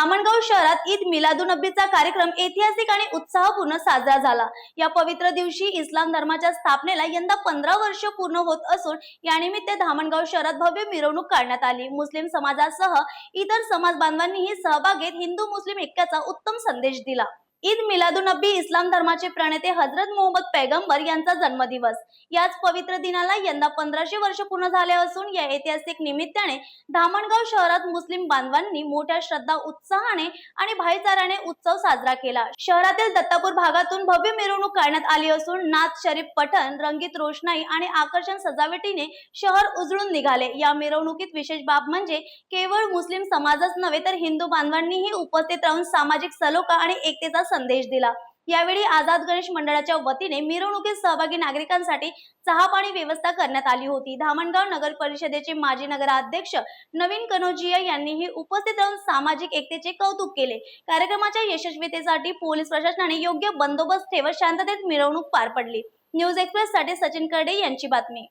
धामणगाव शहरात ईद मिलादुनबीचा कार्यक्रम ऐतिहासिक आणि उत्साहपूर्ण साजरा झाला. या पवित्र दिवशी इस्लाम धर्माच्या स्थापनेला यंदा पंधरा वर्ष पूर्ण होत असून यानिमित्त धामणगाव शहरात भव्य मिरवणूक काढण्यात आली. मुस्लिम समाजासह इतर समाज बांधवांनीही सहभाग घेत हिंदू मुस्लिम ऐक्याचा उत्तम संदेश दिला. ईद मिलादुनबी इस्लाम धर्माचे प्रणेते हजरत मोहम्मद पैगंबर यांचा जन्मदिवस. याच पवित्र दिनाला यंदा पंधराशे वर्ष पूर्ण झाले असून या ऐतिहासिक निमित्ताने धामणगाव शहरात मुस्लिम बांधवांनी मोठ्या श्रद्धा उत्साहाने आणि भाईचाराने उत्सव साजरा केला. शहरातील दत्तापूर भागातून भव्य मिरवणूक काढण्यात आली असून नाथ शरीफ पठण रंगीत रोषणाई आणि आकर्षण सजावटीने शहर उजळून निघाले. या मिरवणुकीत विशेष बाब म्हणजे केवळ मुस्लिम समाजच नव्हे तर हिंदू बांधवांनीही उपस्थित राहून सामाजिक सलोखा आणि एकतेचा संदेश दिला. यावेळी आझाद गणेश मंडळाच्या वतीने मिरवणुकीत सहभागी नागरिकांसाठी चहा पाणी व्यवस्था करण्यात आली होती. धामणगाव नगर परिषदेचे माजी नगराध्यक्ष नवीन कनोजिया यांनीही उपस्थित राहून सामाजिक एकतेचे कौतुक केले. कार्यक्रमाच्या यशस्वीतेसाठी पोलीस प्रशासनाने योग्य बंदोबस्त ठेवत शांततेत मिरवणूक पार पडली. न्यूज एक्सप्रेस साठी सचिन कर्डे यांची बातमी.